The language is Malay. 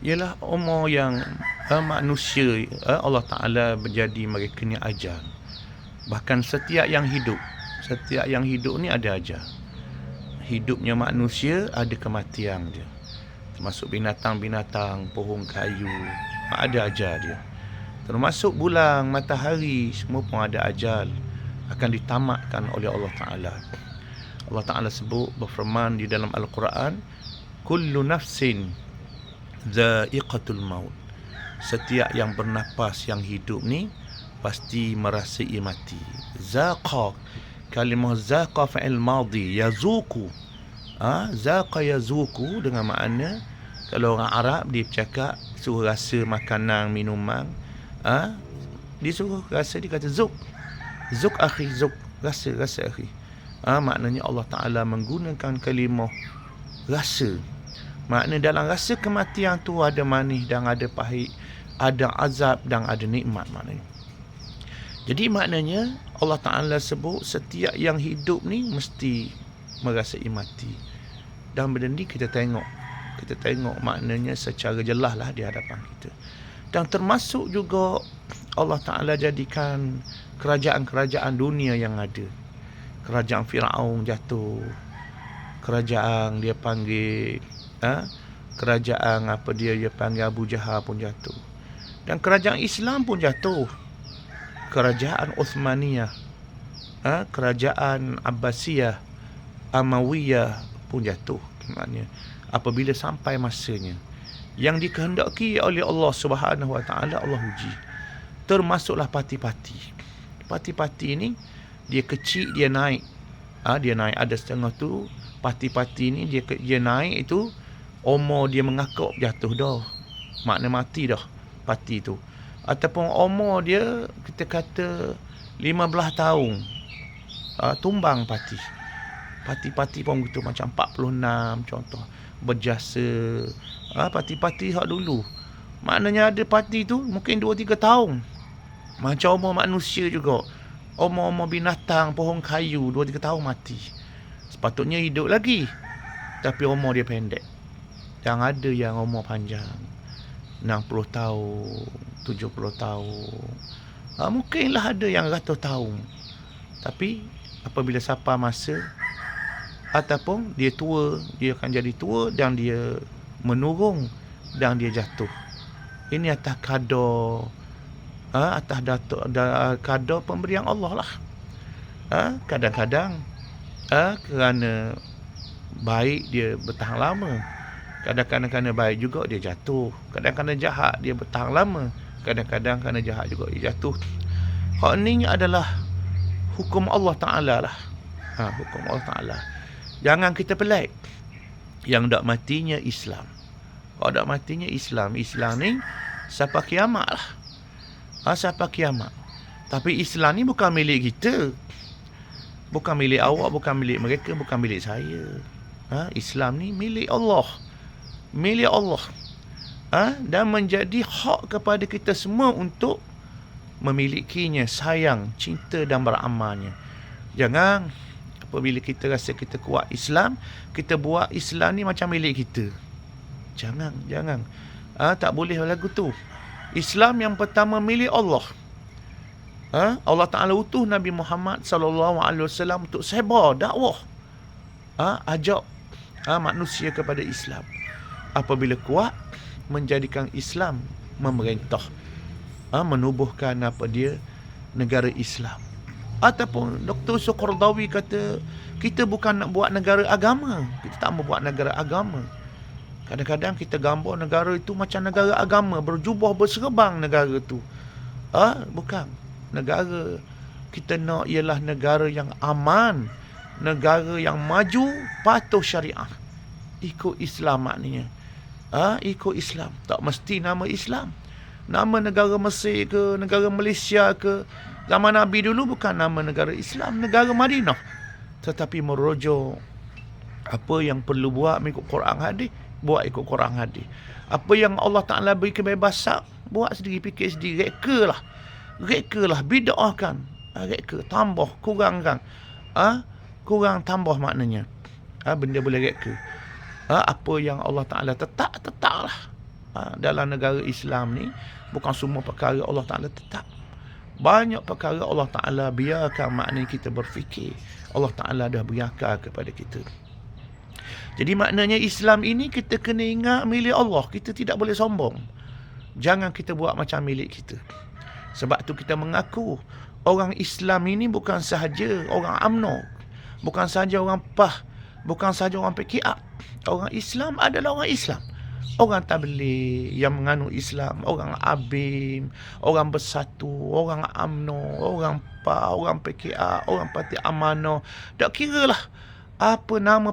ialah umur yang uh, manusia uh, Allah Taala menjadi mereka ni ajal. Bahkan setiap yang hidup, setiap yang hidup ni ada ajal. Hidupnya manusia ada kematian dia. Termasuk binatang-binatang, pohon kayu, ada ajal dia. Termasuk bulan, matahari, semua pun ada ajal akan ditamatkan oleh Allah Taala. Allah Taala sebut berfirman di dalam Al-Quran, "Kullu nafsin zaiqatul maut. Setiap yang bernafas yang hidup ni pasti merasai mati. Zaqa kalimah zaqa fa'il madhi yazuku. Ha? zaqa yazuku dengan makna kalau orang Arab dia bercakap suruh rasa makanan, minuman, ha? dia suruh rasa dia kata zuk. Zuk akhi zuk, rasa rasa akhi. Ha? maknanya Allah Taala menggunakan kalimah rasa Makna dalam rasa kematian tu ada manis dan ada pahit, ada azab dan ada nikmat maknanya. Jadi maknanya Allah Taala sebut setiap yang hidup ni mesti merasai mati. Dan benda ni kita tengok. Kita tengok maknanya secara jelas lah di hadapan kita. Dan termasuk juga Allah Ta'ala jadikan kerajaan-kerajaan dunia yang ada. Kerajaan Fir'aun jatuh. Kerajaan dia panggil ha? kerajaan apa dia dia panggil Abu Jahal pun jatuh. Dan kerajaan Islam pun jatuh. Kerajaan Uthmaniyah ha? kerajaan Abbasiyah Amawiyah pun jatuh maknanya. Apabila sampai masanya yang dikehendaki oleh Allah Subhanahu Wa Taala Allah uji. Termasuklah parti-parti parti-parti ini dia kecil dia naik. Ha, dia naik ada setengah tu parti-parti ni dia dia naik itu umur dia mengakuk jatuh dah. Makna mati dah parti tu. Ataupun umur dia kita kata 15 tahun. Uh, tumbang parti. Parti-parti pun begitu macam 46 contoh. Berjasa. Uh, parti-parti hak dulu. Maknanya ada parti tu mungkin 2-3 tahun. Macam umur manusia juga. Umur-umur binatang, pohon kayu 2-3 tahun mati. Sepatutnya hidup lagi. Tapi umur dia pendek. Yang ada yang umur panjang. 60 tahun 70 tahun. Ha, Mungkinlah ada yang ratus tahun. Tapi Apabila siapa masa Ataupun dia tua Dia akan jadi tua Dan dia menurung Dan dia jatuh. Ini atas kadar ha, Atas datuk, da, kadar pemberian Allah lah. Ha, Kadang-kadang ha, Kerana Baik dia bertahan lama Kadang-kadang kerana baik juga dia jatuh. Kadang-kadang jahat dia bertahan lama. Kadang-kadang kerana jahat juga dia jatuh. Ni adalah hukum Allah Ta'ala lah. Ha, hukum Allah Ta'ala. Jangan kita pelik. Yang tak matinya Islam. Kalau tak matinya Islam. Islam ni sampai kiamat lah. Ha, sampai kiamat. Tapi Islam ni bukan milik kita. Bukan milik awak, bukan milik mereka, bukan milik saya. Ha, Islam ni milik Allah milik Allah ha? dan menjadi hak kepada kita semua untuk memilikinya, sayang, cinta dan beramalnya. Jangan apabila kita rasa kita kuat Islam, kita buat Islam ni macam milik kita. Jangan, jangan. Ha? tak boleh lagu tu. Islam yang pertama milik Allah. Ha? Allah Taala utuh Nabi Muhammad wasallam untuk sebar dakwah. Ha? ajak ha? manusia kepada Islam apabila kuat menjadikan Islam memerintah ha, menubuhkan apa dia negara Islam. Ataupun Dr. Sukordawi kata kita bukan nak buat negara agama. Kita tak mau buat negara agama. Kadang-kadang kita gambar negara itu macam negara agama berjubah berserbang negara itu ah ha? bukan. Negara kita nak ialah negara yang aman negara yang maju patuh syariah. Ikut Islam maknanya ha, ikut Islam. Tak mesti nama Islam. Nama negara Mesir ke, negara Malaysia ke, zaman Nabi dulu bukan nama negara Islam, negara Madinah. Tetapi merujuk apa yang perlu buat mengikut Quran hadis, buat ikut Quran hadis. Apa yang Allah Ta'ala beri kebebasan, buat sendiri, fikir sendiri, reka lah. Reka lah, bida'ahkan. Ha, reka, tambah, kurangkan. Ha? Kurang tambah maknanya. Ha, benda boleh reka ha, apa yang Allah Ta'ala tetap, tetaplah. ha, dalam negara Islam ni bukan semua perkara Allah Taala tetap. Banyak perkara Allah Taala biarkan maknanya kita berfikir. Allah Taala dah biarkan kepada kita. Jadi maknanya Islam ini kita kena ingat milik Allah. Kita tidak boleh sombong. Jangan kita buat macam milik kita. Sebab tu kita mengaku orang Islam ini bukan sahaja orang AMNO. Bukan sahaja orang PAH. Bukan sahaja orang PKA. Orang Islam adalah orang Islam. Orang tabligh yang menganut Islam, orang ABIM, orang bersatu, orang AMNO, orang PAH, orang PKA, orang Parti Amanah. Tak kira lah apa nama